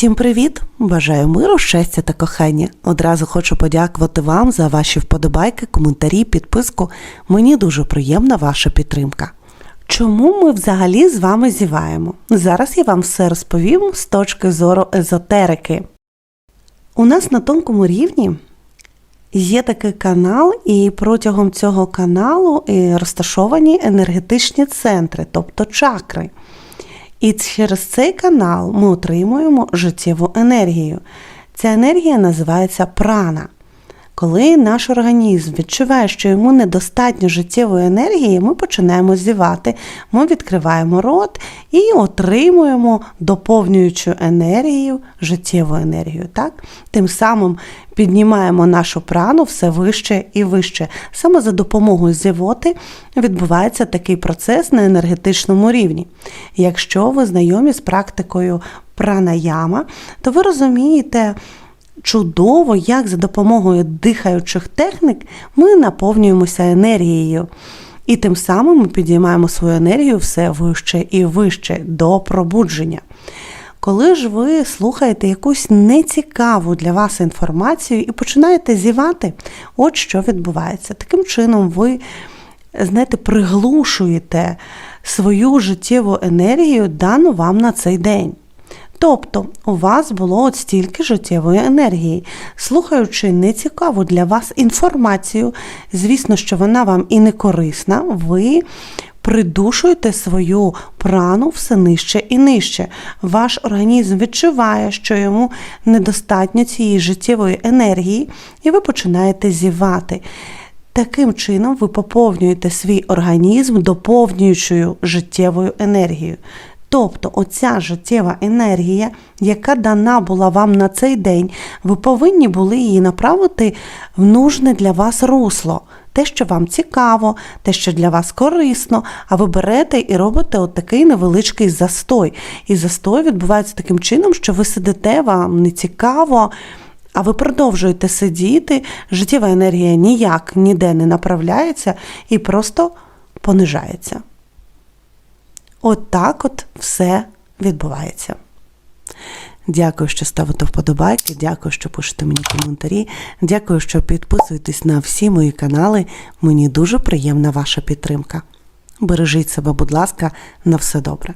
Всім привіт! Бажаю миру, щастя та кохання. Одразу хочу подякувати вам за ваші вподобайки, коментарі, підписку. Мені дуже приємна ваша підтримка. Чому ми взагалі з вами зіваємо? Зараз я вам все розповім з точки зору езотерики. У нас на тонкому рівні є такий канал, і протягом цього каналу розташовані енергетичні центри, тобто чакри. І через цей канал ми отримуємо життєву енергію. Ця енергія називається прана. Коли наш організм відчуває, що йому недостатньо життєвої енергії, ми починаємо зівати, ми відкриваємо рот і отримуємо доповнюючу енергію, життєву енергію. Так? Тим самим піднімаємо нашу прану все вище і вище. Саме за допомогою зівоти відбувається такий процес на енергетичному рівні. Якщо ви знайомі з практикою пранаяма, то ви розумієте, чудово, як за допомогою дихаючих технік ми наповнюємося енергією. І тим самим ми підіймаємо свою енергію все вище і вище до пробудження. Коли ж ви слухаєте якусь нецікаву для вас інформацію і починаєте зівати, от що відбувається. Таким чином, ви, знаєте, приглушуєте свою життєву енергію, дану вам на цей день. Тобто у вас було от стільки життєвої енергії. Слухаючи нецікаву для вас інформацію, звісно, що вона вам і не корисна, ви придушуєте свою прану все нижче і нижче. Ваш організм відчуває, що йому недостатньо цієї життєвої енергії, і ви починаєте зівати. Таким чином, ви поповнюєте свій організм доповнюючою життєвою енергією. Тобто, оця життєва енергія, яка дана була вам на цей день, ви повинні були її направити в нужне для вас русло. Те, що вам цікаво, те, що для вас корисно, а ви берете і робите от такий невеличкий застой. І застой відбувається таким чином, що ви сидите, вам не цікаво, а ви продовжуєте сидіти, життєва енергія ніяк ніде не направляється і просто понижається. От от все відбувається. Дякую, що ставите вподобайки, дякую, що пишете мені коментарі. Дякую, що підписуєтесь на всі мої канали. Мені дуже приємна ваша підтримка. Бережіть себе, будь ласка, на все добре.